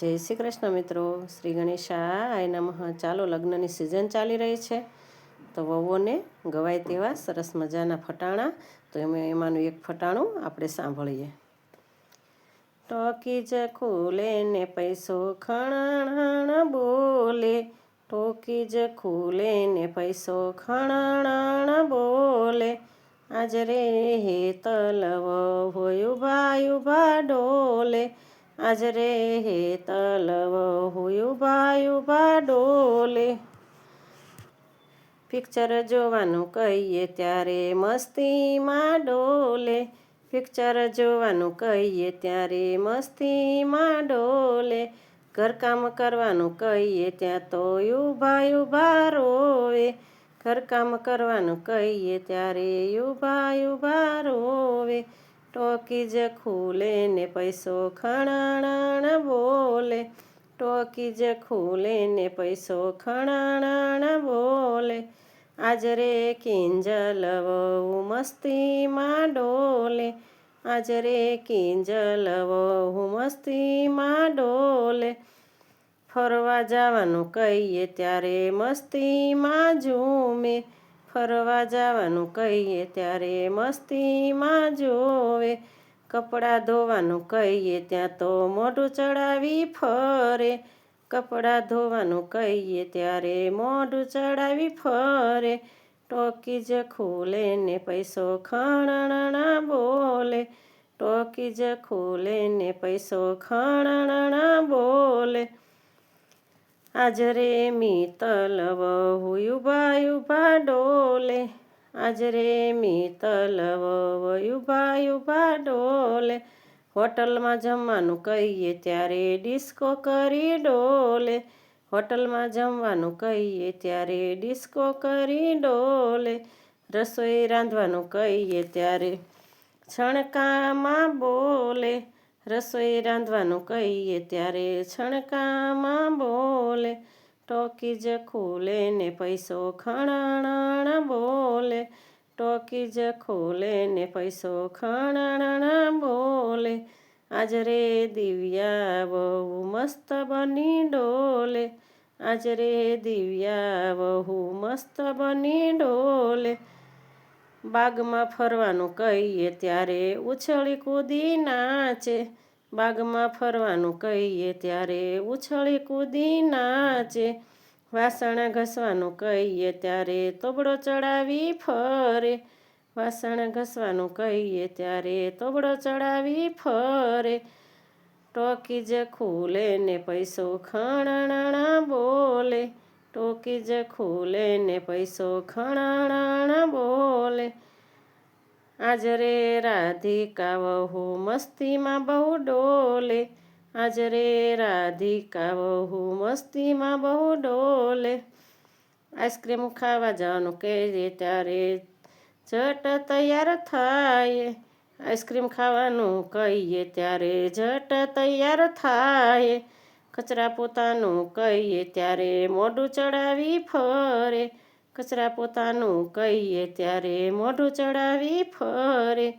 જય શ્રી કૃષ્ણ મિત્રો. શ્રી ગણેશાય નમઃ. ચાલો લગ્નની સિઝન ચાલી રહી છે. તો વહુઓને ગવાય તેવા સરસ મજાના ફટાણા. તો એમાં એમાંનું એક ફટાણું આપણે સાંભળીએ. ટોકી જ ખુલે ને પૈસો ખણણ બોલે. ટોકી જ ખુલે ને પૈસો ખણાણ બોલે. આજ રે હે તલવ, હોય ઊભા ઊભા ડોલે. આજ રે હે તલવ હોય ડોલે. પિક્ચર જોવાનું કહીએ ત્યારે મસ્તીમાં ડોલે. પિક્ચર જોવાનું કહીએ ત્યારે મસ્તીમાં ડોલે. ઘરકામ કરવાનું કહીએ ત્યાં તો યુભા યુભા રોવે. ઘરકામ કરવાનું કહીએ ત્યારે યુભા યુભા રોવે. ટોકી જ ખુલે ને પૈસો ખણાણાણ બોલે. ટોકી જ ખુલે ને પૈસો ખણાણ બોલે. આજ રે કિંજલ વહુ મસ્તીમાં ડોલે. આજ રે કિંજલ વહુ મસ્તીમાં ડોલે. ફરવા જવાનું કહીએ ત્યારે મસ્તીમાં ઝૂમે. ફરવા જવાનું કહીએ, ત્યારે મસ્તીમાં જોવે. કપડાં ધોવાનું કહીએ, ત્યાં તો મોઢું ચડાવી ફરે. કપડાં ધોવાનું કહીએ, ત્યારે મોઢું ચડાવી ફરે. ટોકી જ ખોલે ને પૈસો ખણણા બોલે. ટોકી જ ખોલે ને પૈસો ખણણા બોલે. આજ રે મિતલ વહુ ઊભા ઊભા ડોલે. આજ રે મિતલ વહુ ઊભા ઊભા ડોલે. હોટલમાં જમવાનું કહીએ ત્યારે ડિસ્કો કરી ડોલે. હોટલમાં જમવાનું કહીએ ત્યારે ડિસ્કો કરી ડોલે. રસોઈ રાંધવાનું કહીએ ત્યારે છણકામાં બોલે. રસોઈ રાંધવાનું કહીએ ત્યારે છણકામાં બોલે ટોકીજ ખોલે ને પૈસો ખણાણ બોલે ટોકીજ ખોલે ને પૈસો ખણાણ બોલે. આજ રે દિવ્યા બહુ મસ્ત બની ડોલે, આજ રે દિવ્યા બહુ મસ્ત બની ડોલે બાગમાં ફરવાનું કહીએ ત્યારે ઉછળી કૂદી નાચે. બાગમાં ફરવાનું કહીએ ત્યારે ઉછળી કૂદી નાચે. વાસણ ઘસવાનું કહીએ ત્યારે તોબડો ચડાવી ફરે. વાસણ ઘસવાનું કહીએ ત્યારે તોબડો ચડાવી ફરે. ટોકી જ ખુલે ને પૈસો ખણણા બોલે. ટોકી જ ખુલે ને પૈસો ખણાણા બોલે. આજ રે રાધિકા વહુ મસ્તીમાં બહુ ડોલે. આજ રે રાધિકા વહુ મસ્તીમાં બહુ ડોલે. આઈસ્ક્રીમ ખાવા જવાનું કહીએ ત્યારે ઝટ તૈયાર થાય. આઈસ્ક્રીમ ખાવાનું કહીએ ત્યારે ઝટ તૈયાર થાય. કચરા પોતાનું કહીએ ત્યારે મોઢું ચડાવી ફરે. કચરા પોતાનું કહીએ ત્યારે મોઢું ચડાવી ફરે.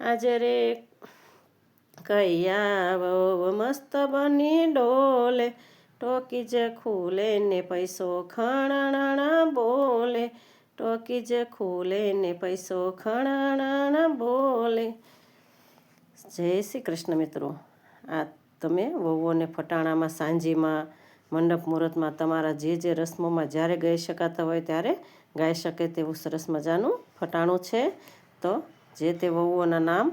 આજે રે કૈયા બહુ મસ્ત બની ડોલે. ટોકી જ ખુલે ને પૈસો ખણાણા બોલે. ટોકી જ ખુલે ને પૈસો ખણાણા બોલે. જય શ્રી કૃષ્ણ મિત્રો. આ તમે વહુઓને ફટાણામાં, સાંજીમાં, મંડપ મુહૂર્તમાં તમારા જે જે રસમોમાં જ્યારે ગાઈ શકાતા હોય ત્યારે ગાઈ શકે તેવું સરસ મજાનું ફટાણું છે. તો જે તે વહુઓના નામ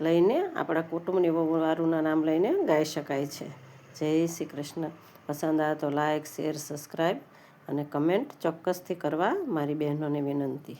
લઈને, આપણા કુટુંબની વહુવારુના નામ લઈને ગાઈ શકાય છે. જય શ્રી કૃષ્ણ. પસંદ આવે તો લાઇક શેર, સબસ્ક્રાઈબ અને કમેન્ટ ચોક્કસથી કરવા મારી બહેનોને વિનંતી.